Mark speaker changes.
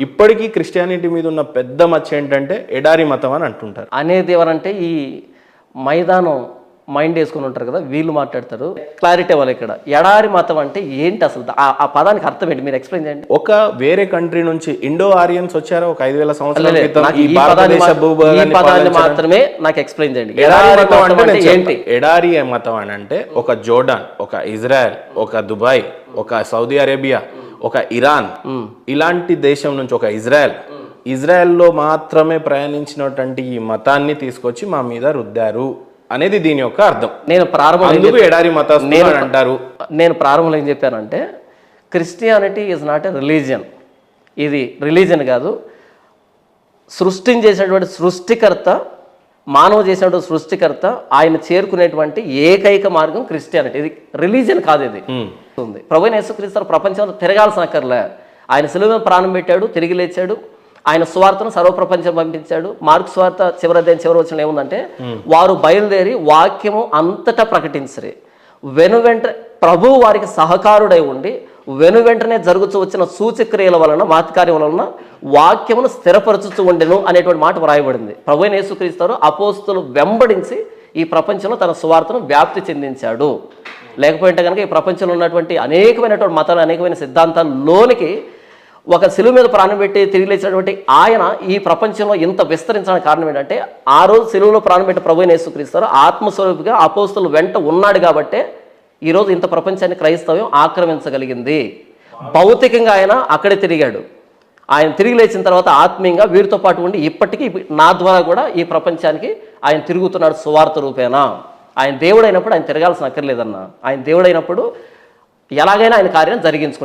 Speaker 1: ఇప్పటికీ క్రిస్టియానిటీ మీద ఉన్న పెద్ద మచ్చ ఏంటంటే ఎడారి మతం అని అంటుంటారు.
Speaker 2: అనేది ఎవరంటే ఈ మైదానం మైండ్ వేసుకుని ఉంటారు కదా వీళ్ళు మాట్లాడతారు. క్లారిటీ వాళ్ళు ఇక్కడ. ఎడారి మతం అంటే ఏంటి అసలు? ఆ- పదానికి అర్థం ఏంటి? మీరు ఎక్స్ప్లెయిన్ చేయండి.
Speaker 1: ఒక వేరే కంట్రీ నుంచి ఇండో ఆరియన్స్ వచ్చారా? ఒక ఐదు వేల సంవత్సరాల
Speaker 2: మాత్రమే నాకు ఎక్స్ప్లెయిన్ చేయండి.
Speaker 1: ఎడారి మతం అంటే
Speaker 2: ఏంటి.
Speaker 1: ఎడారి మతం అని అంటే ఒక జోర్డాన్ ఒక ఇజ్రాయెల్ ఒక దుబాయ్ ఒక సౌదీ అరేబియా ఒక ఇరాన్ ఇలాంటి దేశం నుంచి ఒక ఇజ్రాయెల్. ఇజ్రాయెల్లో మాత్రమే ప్రయాణించినటువంటి ఈ మతాన్ని తీసుకొచ్చి మా మీద రుద్దారు అనేది దీని యొక్క అర్థం.
Speaker 2: నేను
Speaker 1: అందుకు ఎడారి అంటారు.
Speaker 2: నేను ప్రారంభంలో ఏం చెప్పానంటే Christianity is not a religion ఇది రిలీజియన్ కాదు. సృష్టిని చేసినటువంటి సృష్టికర్త మానవ చేసినటువంటి సృష్టికర్త ఆయన చేరుకునేటువంటి ఏకైక మార్గం క్రిస్టియానిటీ. ఇది రిలీజియన్ కాదు ఇది. ఉంది. ప్రభు యేసుక్రీస్తు ప్రపంచంలో తిరగాల్సిన అక్కర్లే. ఆయన సెలవు మీద ప్రాణం పెట్టాడు తిరిగి లేచాడు. ఆయన స్వార్థను సర్వప్రపంచం పంపించాడు. మార్క్ స్వార్థ చివరి అధ్యాయం చివరి వచ్చిన ఏముందంటే వారు బయలుదేరి వాక్యము అంతటా ప్రకటించరు. వెను వెంట ప్రభు వారికి సహకారుడై ఉండి వెను వెంటనే జరుగుతూ వచ్చిన సూచక్రియల వలన మాతకార్యం వలన వాక్యమును స్థిరపరచుతూ ఉండెను అనేటువంటి మాట వ్రాయబడింది. ప్రభు అయిన అపోస్తులు వెంబడించి ఈ ప్రపంచంలో తన సువార్తను వ్యాప్తి చెందించాడు. లేకపోయింటే కనుక ఈ ప్రపంచంలో ఉన్నటువంటి అనేకమైనటువంటి మతాలు అనేకమైన సిద్ధాంతాల్లోనికి ఒక సిలువ మీద ప్రాణం పెట్టి తిరిగి లేచినటువంటి ఆయన ఈ ప్రపంచంలో ఇంత విస్తరించడానికి కారణం ఏంటంటే ఆ రోజు సిలువులో ప్రాణం పెట్టి ప్రభు యేసుక్రీస్తారు ఆత్మస్వరూపిగా అపోస్తులు వెంట ఉన్నాడు కాబట్టే ఈరోజు ఇంత ప్రపంచాన్ని క్రైస్తవ్యం ఆక్రమించగలిగింది. భౌతికంగా ఆయన అక్కడే తిరిగాడు. ఆయన తిరిగి లేచిన తర్వాత ఆత్మీయంగా వీరితో పాటు ఉండి ఇప్పటికీ నా ద్వారా కూడా ఈ ప్రపంచానికి ఆయన తిరుగుతున్నాడు సువార్త రూపేనా ఆయన దేవుడైనప్పుడు ఆయన తిరగాల్సిన అక్కర్లేదన్న. ఆయన దేవుడైనప్పుడు ఎలాగైనా ఆయన కార్యం జరిగించుకుంటాడు.